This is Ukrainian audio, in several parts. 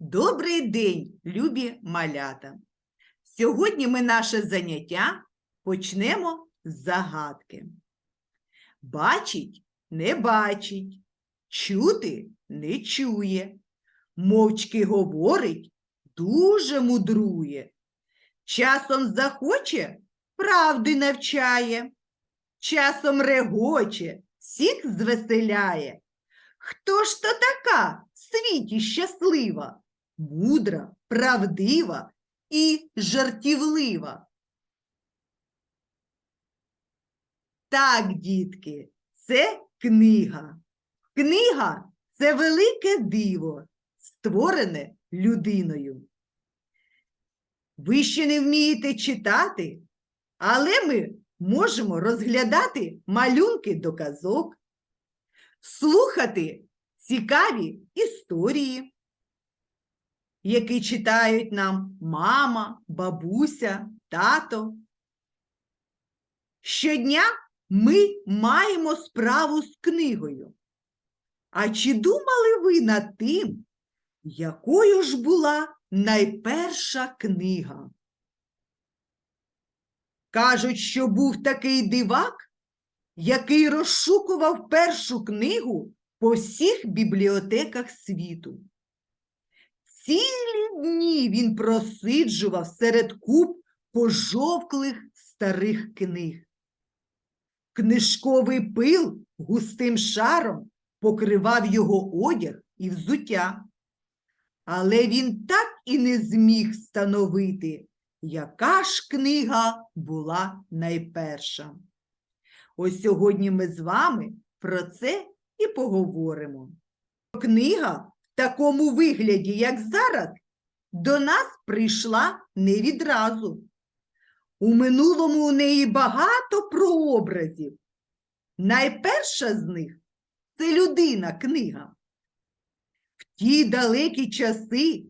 Добрий день, любі малята! Сьогодні ми наше заняття почнемо з загадки. Бачить, не бачить, чути не чує, мовчки говорить, дуже мудрує. Часом захоче, правди навчає, часом регоче, всіх звеселяє. Хто ж то така в світі щаслива, мудра, правдива і жартівлива? Так, дітки, це книга. Книга це велике диво, створене людиною. Ви ще не вмієте читати, але ми можемо розглядати малюнки до казок, слухати цікаві історії, які читають нам мама, бабуся, тато. Щодня ми маємо справу з книгою. А чи думали ви над тим, якою ж була найперша книга? Кажуть, що був такий дивак, який розшукував першу книгу по всіх бібліотеках світу. Цілі дні він просиджував серед куб пожовклих старих книг. Книжковий пил густим шаром покривав його одяг і взуття. Але він так і не зміг встановити, яка ж книга була найперша. Ось сьогодні ми з вами про це і поговоримо. Книга такому вигляді, як зараз, до нас прийшла не відразу. У минулому у неї багато прообразів. Найперша з них це людина книга. В ті далекі часи,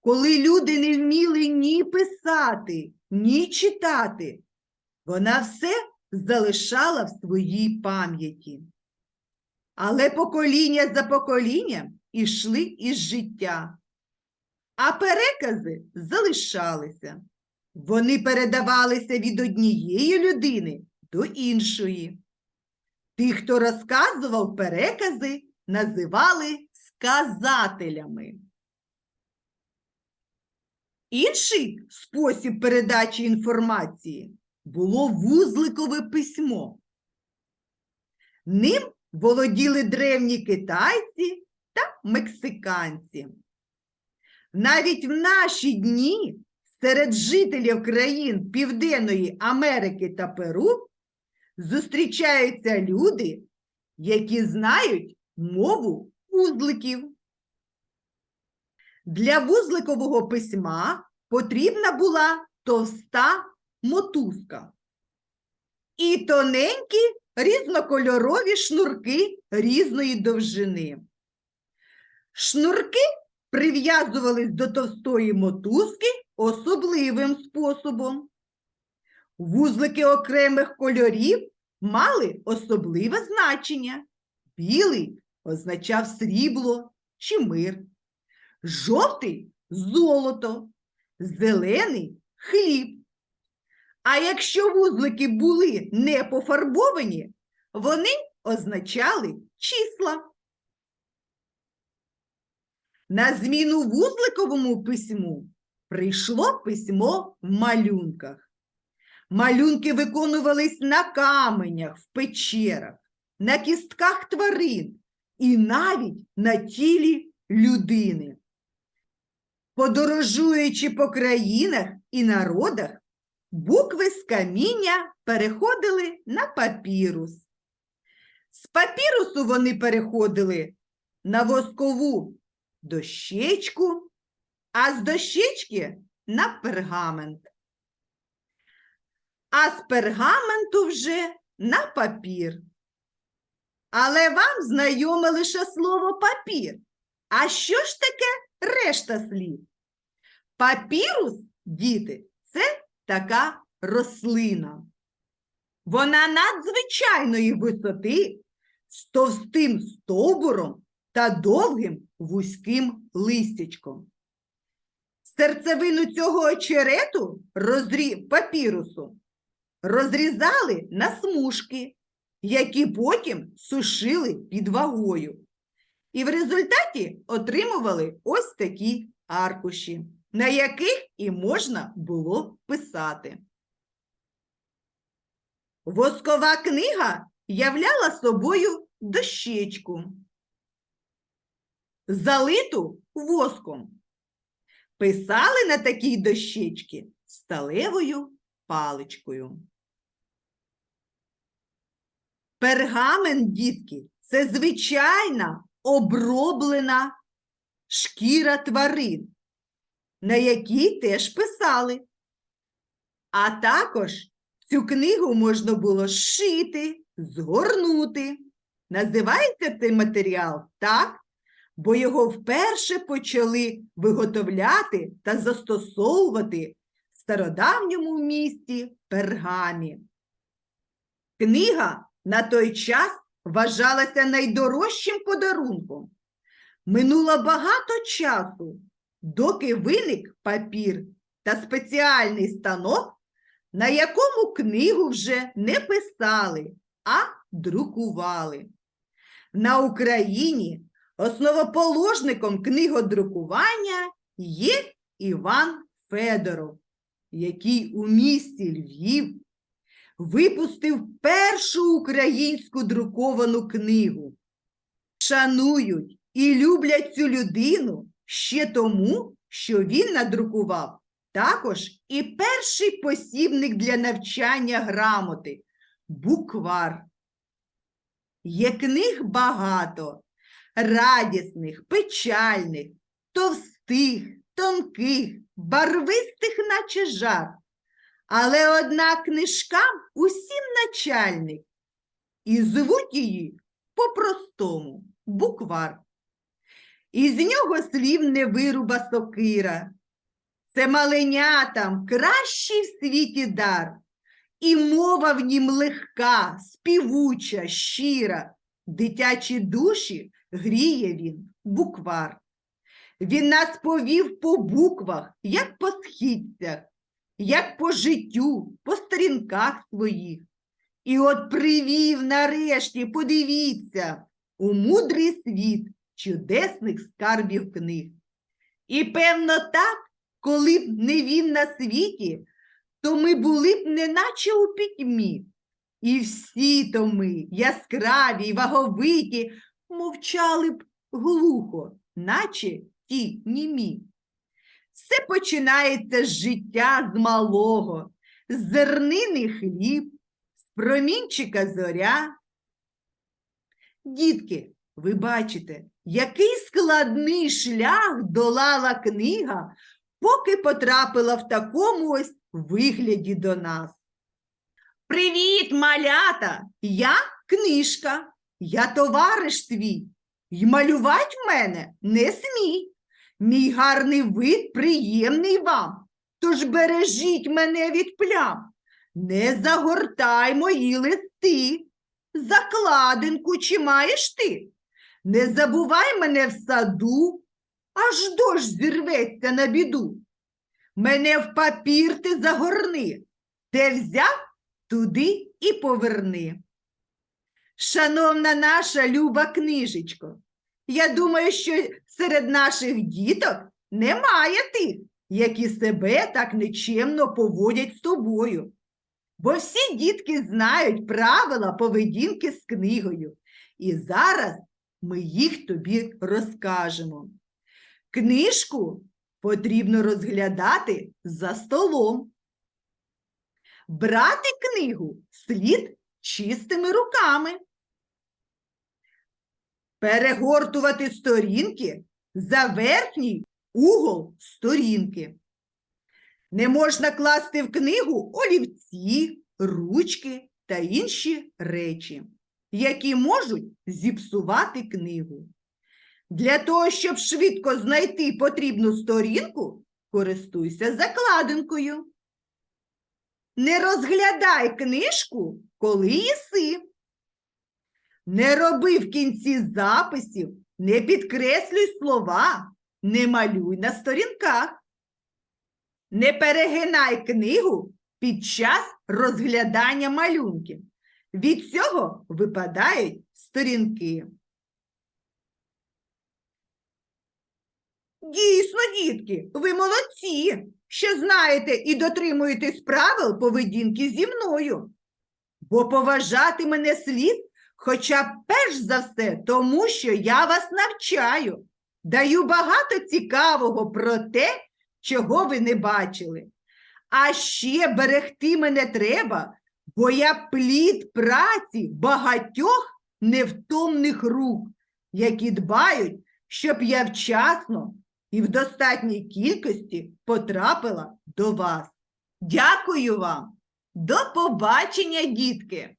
коли люди не вміли ні писати, ні читати, вона все залишала в своїй пам'яті. Але покоління за поколінням ішли із життя, а перекази залишалися. Вони передавалися від однієї людини до іншої. Тих, хто розказував перекази, називали сказателями. Інший спосіб передачі інформації було вузликове письмо. Ним володіли древні китайці та мексиканці. Навіть в наші дні серед жителів країн Південної Америки та Перу зустрічаються люди, які знають мову вузликів. Для вузликового письма потрібна була товста мотузка і тоненькі різнокольорові шнурки різної довжини. Шнурки прив'язувались до товстої мотузки особливим способом. Вузлики окремих кольорів мали особливе значення. Білий означав срібло чи мир, жовтий золото, зелений хліб. А якщо вузлики були не пофарбовані, вони означали числа. На зміну вузликовому письму прийшло письмо в малюнках. Малюнки виконувались на каменях, в печерах, на кістках тварин і навіть на тілі людини. Подорожуючи по країнах і народах, букви з каміння переходили на папірус. З папірусу вони переходили на воскову дощечку, а з дощечки на пергамент. А з пергаменту вже на папір. Але вам знайоме лише слово папір. А що ж таке решта слів? Папірус, діти, це така рослина. Вона надзвичайної висоти з товстим стовбуром та довгим вузьким листячком. Серцевину цього очерету розрі... папірусу розрізали на смужки, які потім сушили під вагою. І в результаті отримували ось такі аркуші, на яких і можна було писати. Воскова книга являла собою дощечку, залиту воском. Писали на такій дощечці сталевою паличкою. Пергамент, дітки, це звичайна оброблена шкіра тварин, на якій теж писали. А також цю книгу можна було зшити, згорнути. Називається цей матеріал так, бо його вперше почали виготовляти та застосовувати в стародавньому місті Пергамі. Книга на той час вважалася найдорожчим подарунком. Минуло багато часу, доки виник папір та спеціальний станок, на якому книгу вже не писали, а друкували. На Україні основоположником книгодрукування є Іван Федоров, який у місті Львів випустив першу українську друковану книгу. Шанують і люблять цю людину ще тому, що він надрукував також і перший посібник для навчання грамоти буквар. Є книг багато, радісних, печальних, товстих, тонких, барвистих, наче жар. Але одна книжка усім начальник, і звуть її по-простому буквар. Із нього слів не вируба сокира. Це маленятам кращий в світі дар, і мова в нім легка, співуча, щира, дитячі душі гріє він буквар. Він нас повів по буквах, як по східцях, як по життю, по сторінках своїх. І от привів нарешті, подивіться, у мудрий світ чудесних скарбів книг. І певно так, коли б не він на світі, то ми були б неначе у пітьмі. І всі то ми, яскраві й ваговиті, мовчали б глухо, наче ті німі. Все починається з життя з малого, з зернини хліб, з промінчика зоря. Дітки, ви бачите, який складний шлях долала книга, поки потрапила в такому ось вигляді до нас. Привіт, малята! Я книжка, я товариш твій. й малювать мене не смій. Мій гарний вид приємний вам, тож бережіть мене від плям. Не загортай мої листи, закладинку чи маєш ти. Не забувай мене в саду, аж дощ зірветься на біду. Мене в папір ти загорни, де взяв, туди і поверни. Шановна наша люба книжечко, я думаю, що серед наших діток немає тих, які себе так нечемно поводять з тобою. Бо всі дітки знають правила поведінки з книгою. І зараз ми їх тобі розкажемо. Книжку потрібно розглядати за столом. Брати книгу слід чистими руками. Перегортувати сторінки за верхній угол сторінки. Не можна класти в книгу олівці, ручки та інші речі, які можуть зіпсувати книгу. Для того, щоб швидко знайти потрібну сторінку, користуйся закладинкою. Не розглядай книжку, коли їси. Не роби в кінці записів, не підкреслюй слова, не малюй на сторінках. Не перегинай книгу під час розглядання малюнків. Від цього випадають сторінки. Дійсно, дітки, ви молодці, що знаєте і дотримуєтесь правил поведінки зі мною. Бо поважати мене слід, хоча б перш за все, тому що я вас навчаю, даю багато цікавого про те, чого ви не бачили. А ще берегти мене треба, бо я плід праці багатьох невтомних рук, які дбають, щоб я вчасно і в достатній кількості потрапила до вас. Дякую вам. До побачення, дітки!